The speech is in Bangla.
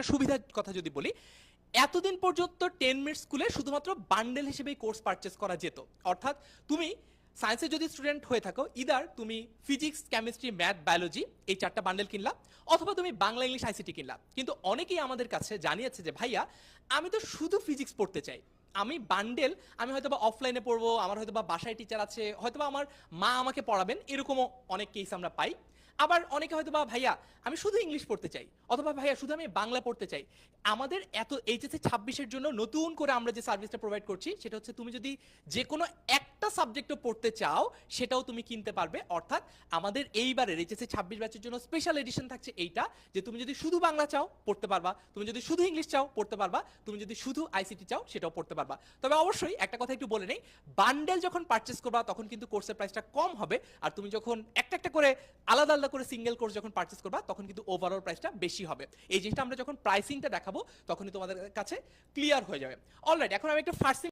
একটা সুবিধার কথা যদি বলি, এতদিন পর্যন্ত টেন মিনিট স্কুলে শুধুমাত্র বান্ডেল হিসেবেই কোর্স পারচেস করা যেত। অর্থাৎ তুমি সায়েন্সে যদি স্টুডেন্ট হয়ে থাকো ইদার তুমি ফিজিক্স কেমিস্ট্রি ম্যাথ বায়োলজি এই চারটা বান্ডেল কিনলা, অথবা তুমি বাংলা ইংলিশ আইসিটি কিনলা। কিন্তু অনেকেই আমাদের কাছে জানিয়েছে যে, ভাইয়া, আমি তো শুধু ফিজিক্স পড়তে চাই। আমি বান্ডেল আমি হয়তো বা অফলাইনে পড়ব, আমার হয়তো বা বাসায় টিচার আছে হয়তো বা আমার মা আমাকে পড়াবেন, এরকমও অনেক কেস আমরা পাই। আবার অনেকে হয়তো বা, ভাইয়া, আমি শুধু ইংলিশ পড়তে চাই, অথবা ভাইয়া, শুধু আমি বাংলা পড়তে চাই। আমাদের এত এইচএসসি ছাব্বিশের জন্য নতুন করে আমরা যে সার্ভিসটা প্রোভাইড করছি, সেটা হচ্ছে তুমি যদি যে কোনো একটা সাবজেক্টও পড়তে চাও, সেটাও তুমি কিনতে পারবে। অর্থাৎ আমাদের এইবারের এইচএসসি ছাব্বিশ ব্যাচের জন্য স্পেশাল এডিশন থাকছে এইটা, যে তুমি যদি শুধু বাংলা চাও, পড়তে পারবা। তুমি যদি শুধু ইংলিশ চাও, পড়তে পারবা। তুমি যদি শুধু আইসিটি চাও, সেটাও পড়তে পারবা। তবে অবশ্যই একটা কথা একটু বলে নেই বান্ডেল যখন পারচেস করবা, তখন কিন্তু কোর্সের প্রাইসটা কম হবে। আর তুমি যখন একটা একটা করে আলাদা আলাদা করে সিঙ্গেল কোর্স যখন পারচেস করবা, তখন কিন্তু ওভারঅল প্রাইসটা বেশি হবে। এই জিনিসটা আমরা যখন প্রাইসিংটা দেখাবো, তখনই তোমাদের কাছে ক্লিয়ার হয়ে যাবে। অলরাইট এখন আমি একটু ফার্স্ট